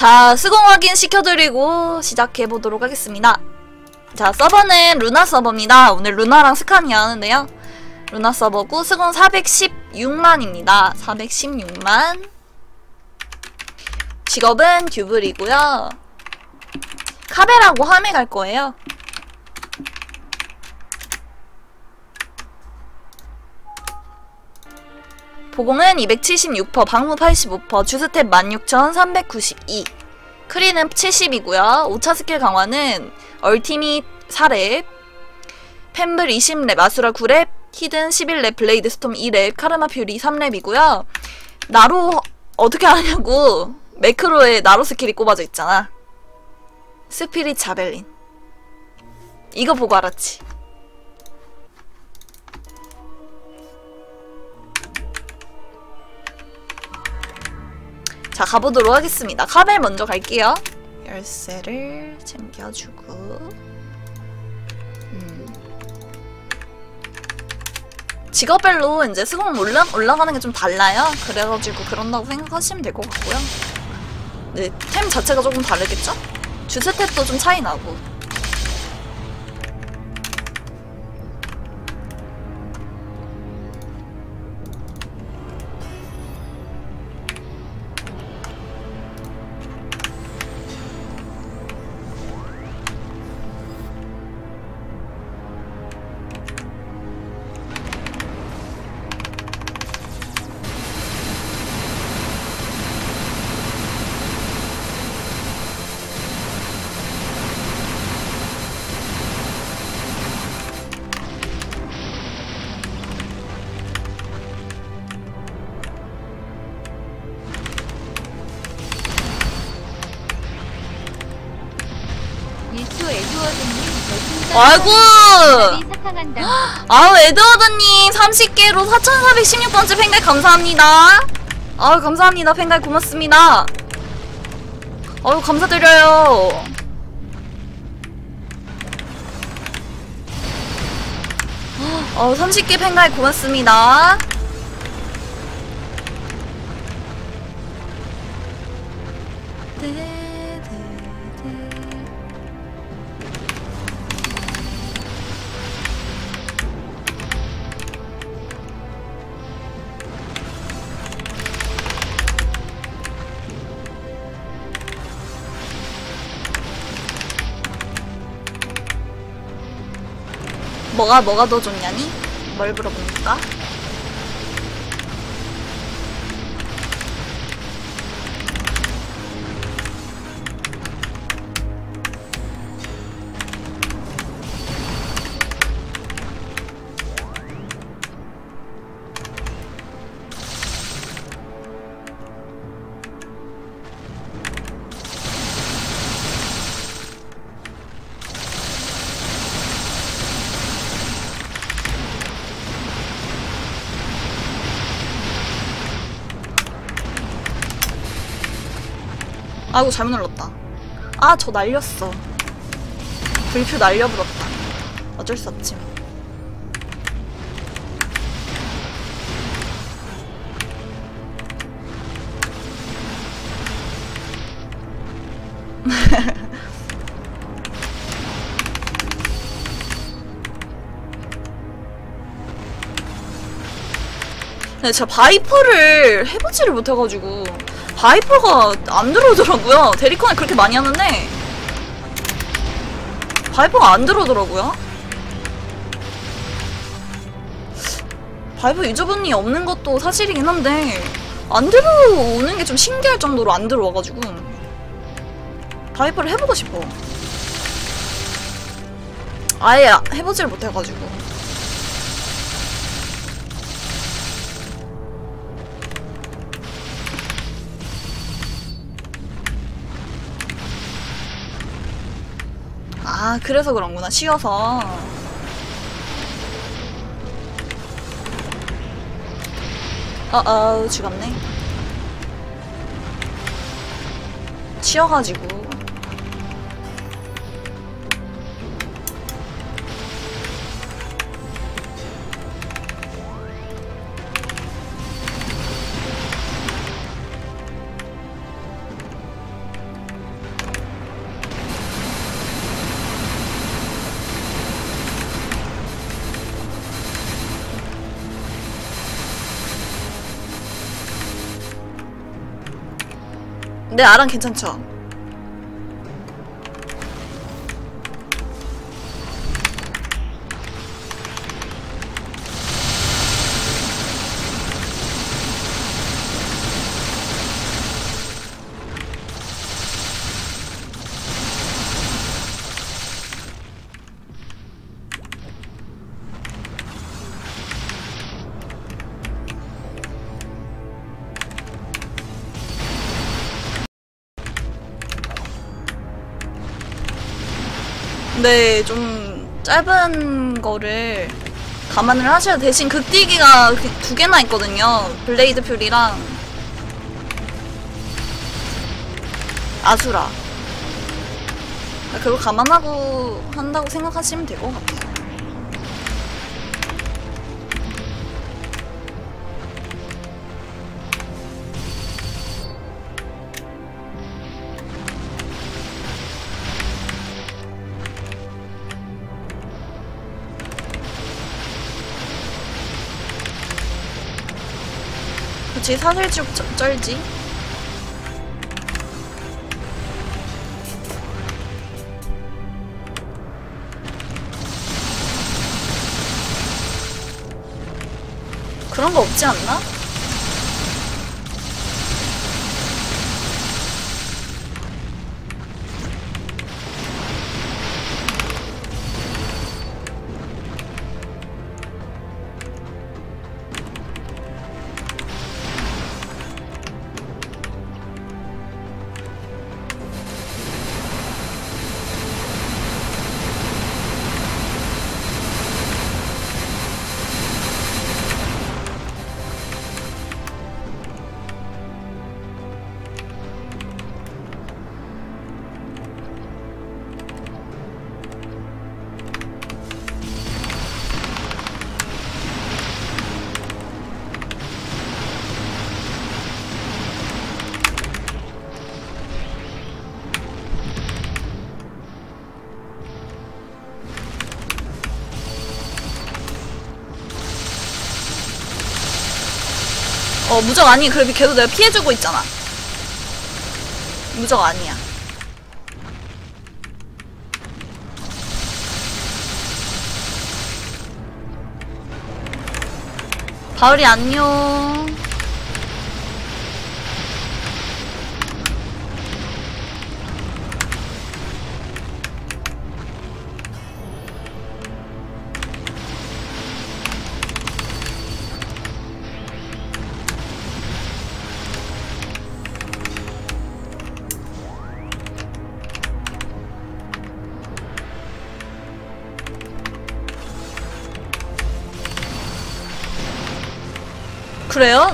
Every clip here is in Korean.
자, 수공 확인 시켜드리고 시작해보도록 하겠습니다. 자, 서버는 루나 서버입니다. 오늘 루나랑 스카니 하는데요. 루나 서버고 수공 416만입니다. 416만. 직업은 듀블이고요. 카베라고 함에 갈 거예요. 보공은 276%, 방무 85%, 주스텝 16,392. 크리는 70이고요. 5차 스킬 강화는 얼티밋 4렙, 펜블 20렙, 아수라 9렙, 히든 11렙, 블레이드 스톰 2렙, 카르마 퓨리 3렙이고요. 나로 어떻게 하냐고 매크로에 나로 스킬이 꼽아져 있잖아. 스피릿 자벨린. 이거 보고 알았지. 자 가보도록 하겠습니다. 카멜 먼저 갈게요. 열쇠를 챙겨주고 음. 직업별로 이제 수공 올라, 올라가는 게 좀 달라요. 그래가지고 그런다고 생각하시면 될 것 같고요. 네, 템 자체가 조금 다르겠죠? 주스탯도 좀 차이 나고 아이고! 아우 에드워드님 30개로 4416번째 팬갈 감사합니다. 아우 감사합니다. 팬갈 고맙습니다. 아유 감사드려요. 어 30개 팬갈 고맙습니다 뭐가 뭐가 더 좋냐니? 뭘 물어봅니까? 아이고 잘못 눌렀다. 아 저 날렸어. 불표 날려버렸다. 어쩔 수 없지 뭐. 근데 제가 바이퍼를 해보지를 못해가지고 바이퍼가 안 들어오더라고요. 데리컨을 그렇게 많이 하는데 바이퍼가 안 들어오더라고요. 바이퍼 유저분이 없는 것도 사실이긴 한데 안 들어오는 게 좀 신기할 정도로 안 들어와가지고 바이퍼를 해보고 싶어. 아예 해보지를 못해가지고 아 그래서 그런구나 쉬어서. 어어 죽었네. 쉬어가지고 네, 아랑 괜찮죠? 네, 좀 짧은 거를 감안을 하셔야 대신 극딜기가 그두 개나 있거든요. 블레이드 퓨리랑 아수라. 그걸 감안하고 한다고 생각하시면 될 것 같아요. 그치, 사슬쭉 쩔- 쩔지. 그런 거 없지 않나? 어, 무적 아니. 그래도 걔도 내가 피해주고 있잖아. 무적 아니야. 가을이 안녕.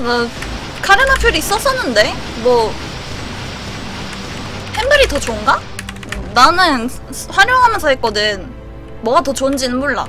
그래요? 나 카레나 퓨리 썼었는데 뭐 햄블이 더 좋은가? 나는 스- 활용하면서 했거든. 뭐가 더 좋은지는 몰라.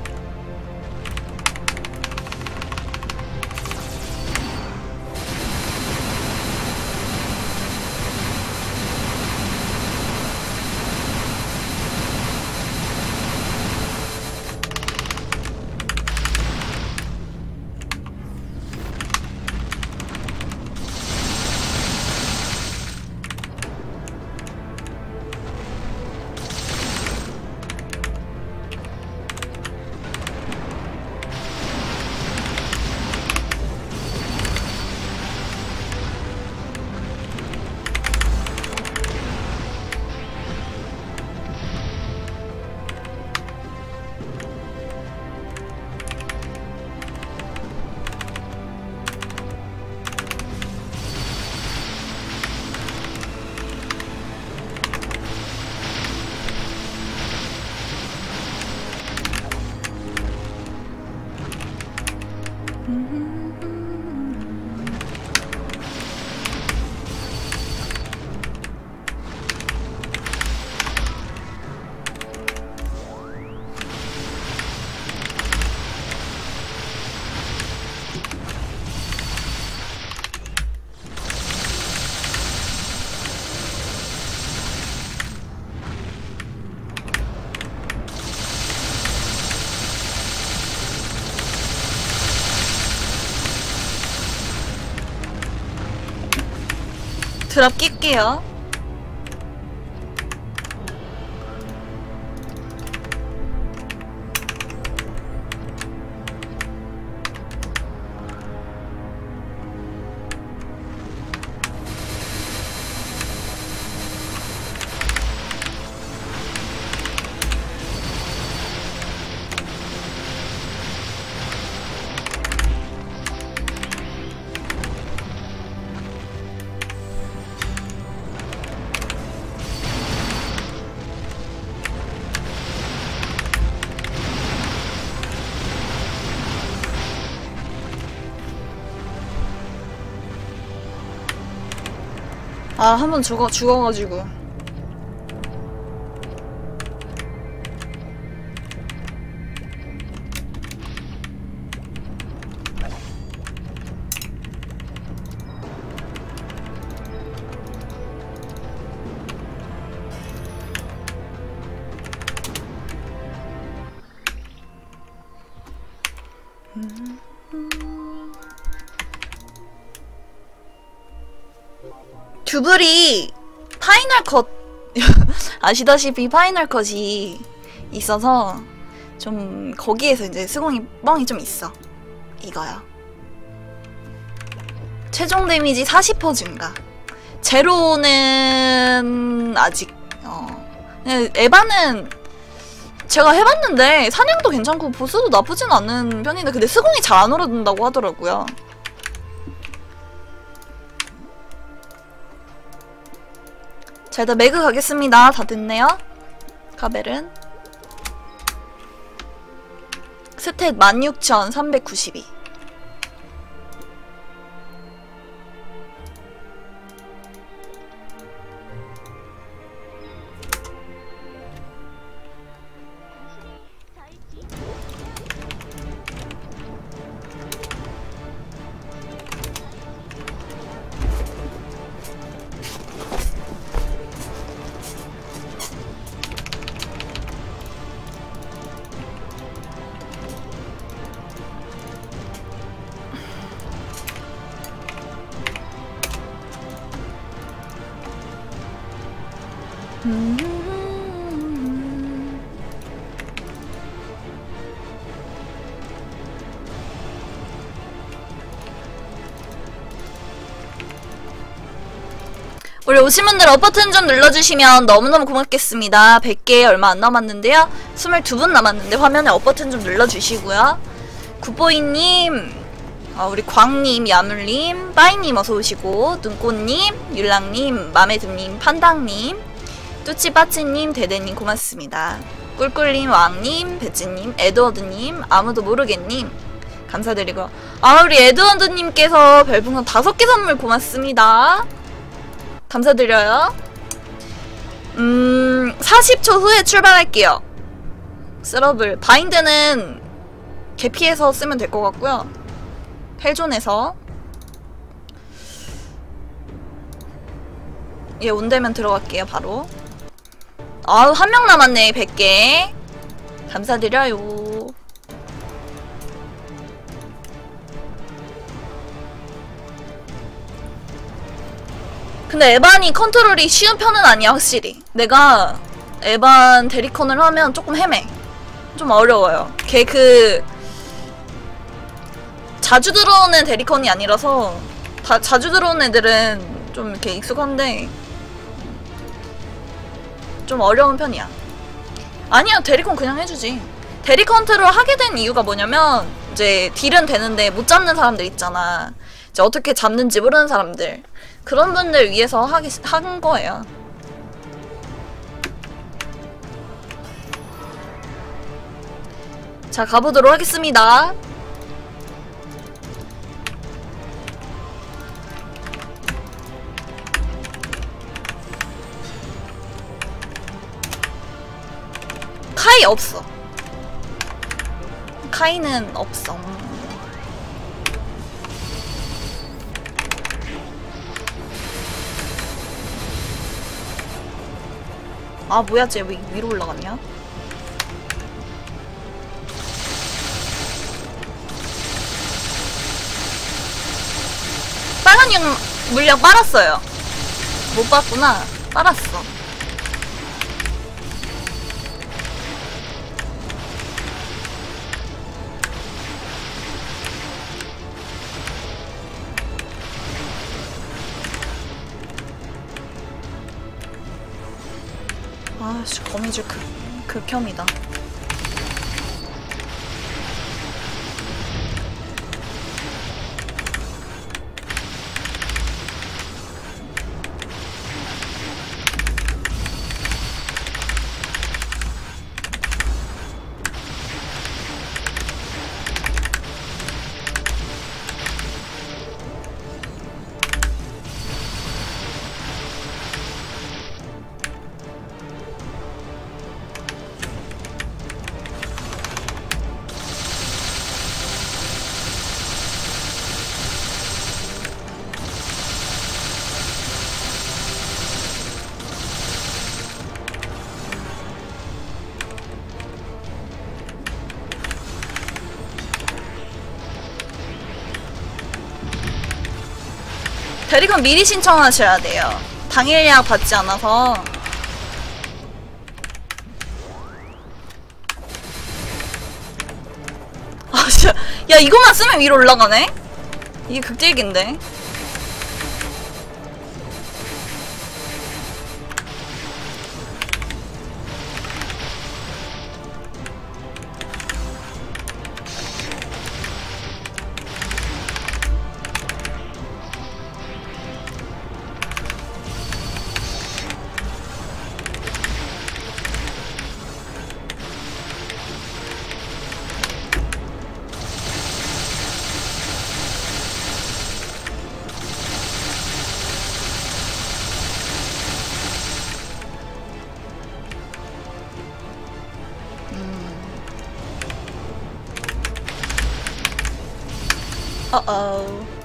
드랍 낄게요. 아, 한 번 죽어, 죽어가지고. 듀블이 파이널 컷. 아시다시피 파이널 컷이 있어서 좀 거기에서 이제 스공이 뻥이 좀 있어. 이거요 최종 데미지 40% 증가. 제로는 아직 어 에바는 제가 해봤는데 사냥도 괜찮고 보스도 나쁘진 않은 편인데 근데 스공이 잘 안 오르는다고 하더라고요 자, 일단 매그 가겠습니다. 다 됐네요. 가벨은. 스탯 16,392. 우리 오신 분들 업 버튼 좀 눌러주시면 너무너무 고맙겠습니다. 100개 얼마 안 남았는데요. 22분 남았는데 화면에 업 버튼 좀 눌러주시고요. 굿보이님, 어, 우리 광님, 야물님, 빠이님 어서 오시고 눈꽃님, 율랑님, 맘에드님, 판당님, 뚜치빠치님, 대대님 고맙습니다. 꿀꿀님, 왕님, 배지님, 에드워드님, 아무도 모르겠님 감사드리고 아 우리 에드워드님께서 별풍선 5개 선물 고맙습니다. 감사드려요. 음, 40초 후에 출발할게요. 스러블. 바인드는 개피해서 쓰면 될 것 같고요. 헬존에서. 얘 온대면 들어갈게요, 바로. 아우, 한 명 남았네, 100개. 감사드려요. 근데 에반이 컨트롤이 쉬운 편은 아니야 확실히 내가 에반 대리컨을 하면 조금 헤매 좀 어려워요 걔 그 자주 들어오는 대리컨이 아니라서 다 자주 들어오는 애들은 좀 이렇게 익숙한데 좀 어려운 편이야 아니야 대리컨 그냥 해주지 대리 컨트롤 하게 된 이유가 뭐냐면 이제 딜은 되는데 못 잡는 사람들 있잖아 이제 어떻게 잡는지 모르는 사람들 그런 분들 위해서 하기, 한 거예요. 자, 가보도록 하겠습니다. 카이 없어. 카이는 없어. 아 뭐야 쟤 왜 위로 올라갔냐? 빨간 용 물량 빨았어요. 못 봤구나. 빨았어. 거미줄 극, 극혐이다 대리건 미리 신청하셔야 돼요. 당일 예약 받지 않아서. 아, 진짜. 야, 이거만 쓰면 위로 올라가네? 이게 극딜기인데. 어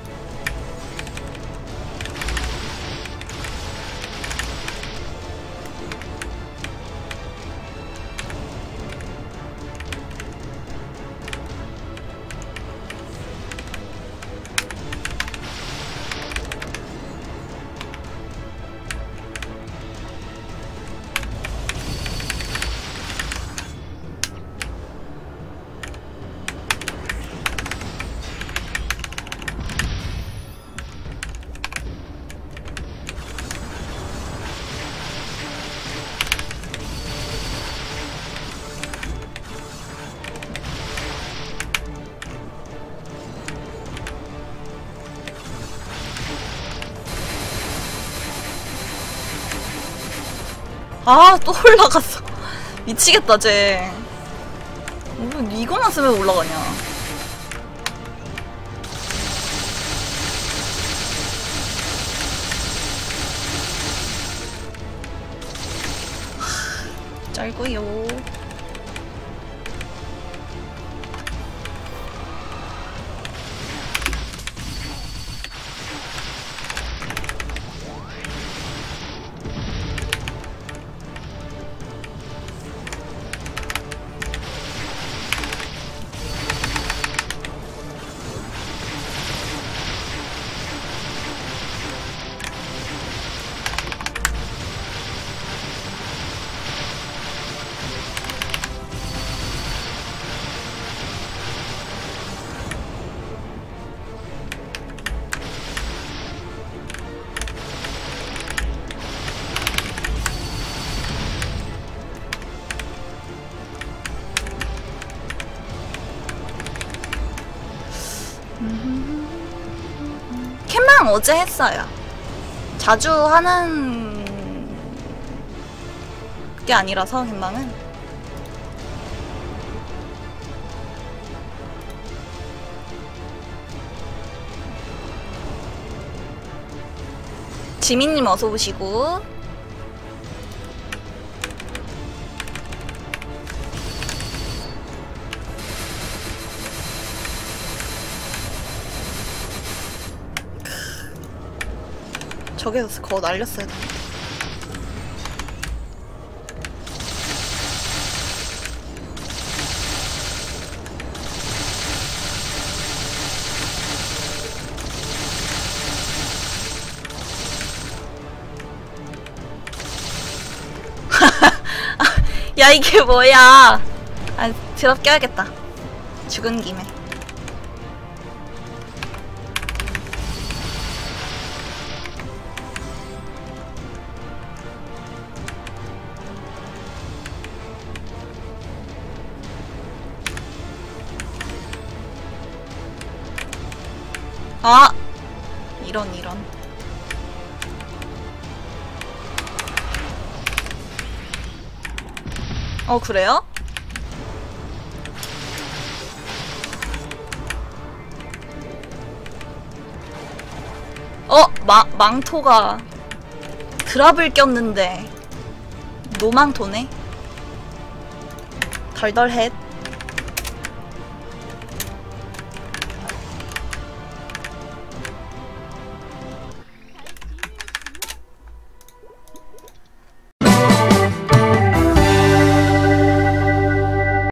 아, 또 올라갔어. 미치겠다, 쟤. 뭐, 이거만 쓰면 올라가냐. 캠방 어제 했어요. 자주 하는 게 아니라서 캠방은. 지민님 어서 오시고. 저기서 거 날렸어야 돼. 야 이게 뭐야? 아 드랍 껴야겠다. 죽은 김에. 아 이런 이런. 어 그래요? 어 마, 망토가 드랍을 꼈는데 노망토네 덜덜헷